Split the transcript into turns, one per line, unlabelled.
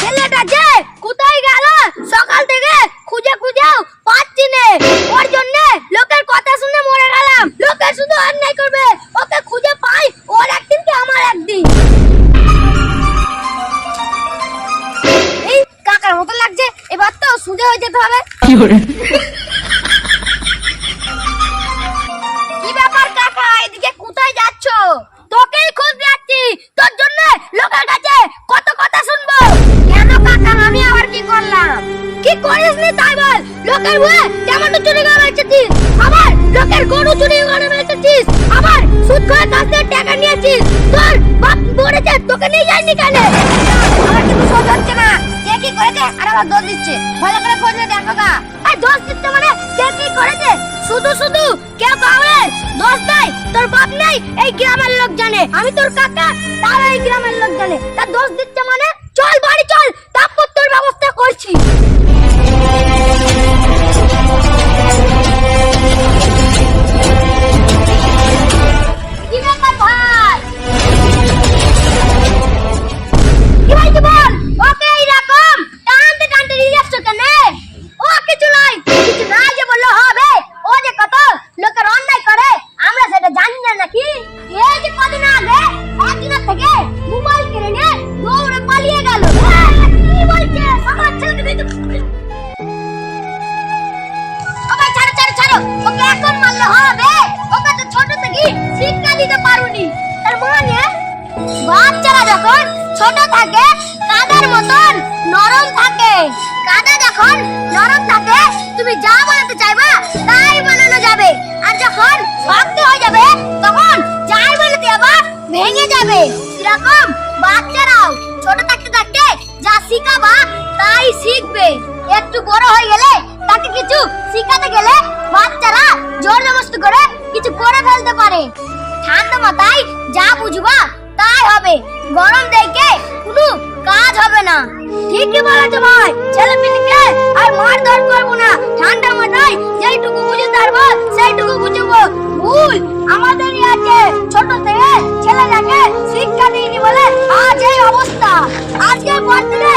ছেলেটা যে কোথায় গেল? সকাল থেকে খুঁজে খুঁজেও পাচ্ছি নে। ওর জন্য লোকের কথা শুনে মরে গেলাম। লোকে শুধু অন্যায় করবে। ওকে খুঁজে পাই। ওর একদিন কি আমার একদিন? এই কাকার মতো লাগছে। এবার তো সুজে হয়ে যেতে হবে। কি করে? লোকের বয়ে টমেটো চুরি করে বেচেছিস। আবার লোকের গরু চুরি করে বেচেছিস। আবার সুদ করে কাছ টাকা নিয়েছিস। তোর বাপ মরেছে, তোকে নিয়ে যায়নি কেন? আমার কিন্তু সহ্য হচ্ছে না। কে কি করেছে? আর আবার দোষ দিচ্ছে। ভালো করে খোঁজ দেখো গা। এই দোষ দিচ্ছে মানে কে কি করেছে? শুধু শুধু কেউ কাউরে দোষ দেয়? তোর বাপ নেই? এই গ্রামের লোক জানে। আমি তোর কাকা, তার এই গ্রামের লোক জানে। তার দোষ দিচ্ছে মানে চল বাড়ি, চল। ওকে এখন হবে? ওকে তো ছোট থেকে শিক্ষা দিতে পারুনি। তার মানে বাচ্চারা যখন ছোট থাকে, কাদার মতন নরম থাকে। কাদা যখন নরম থাকে, তুমি যা বানাতে চাইবা, তাই বানানো যাবে। আর যখন শক্ত হয়ে যাবে, তখন যাই বানাতে আবার ভেঙে যাবে। এরকম বাচ্চারাও ছোট থাকতে থাকতে যা শিখাবা, তাই শিখবে। একটু বড় হয়ে গেলে তাকে কিছু শিখাতে গেলে বাচ্চারা জোর জবরদস্তি করে কিছু করে ফেলতে পারে। ঠান্ডা মাথায় যা বুঝবা তাই হবে। গরম দেখে কোনো কাজ হবে না। ঠিকই বলেছ ভাই ছেলে পিলিকে আর মারধর করব না। ঠান্ডা মাথায় যেইটুকু বুঝে পারব সেইটুকু বুঝব। ভুল আমাদেরই আছে। ছোট থেকে ছেলেটাকে শিক্ষা দিইনি বলে আজ এই অবস্থা। আজকে পর থেকে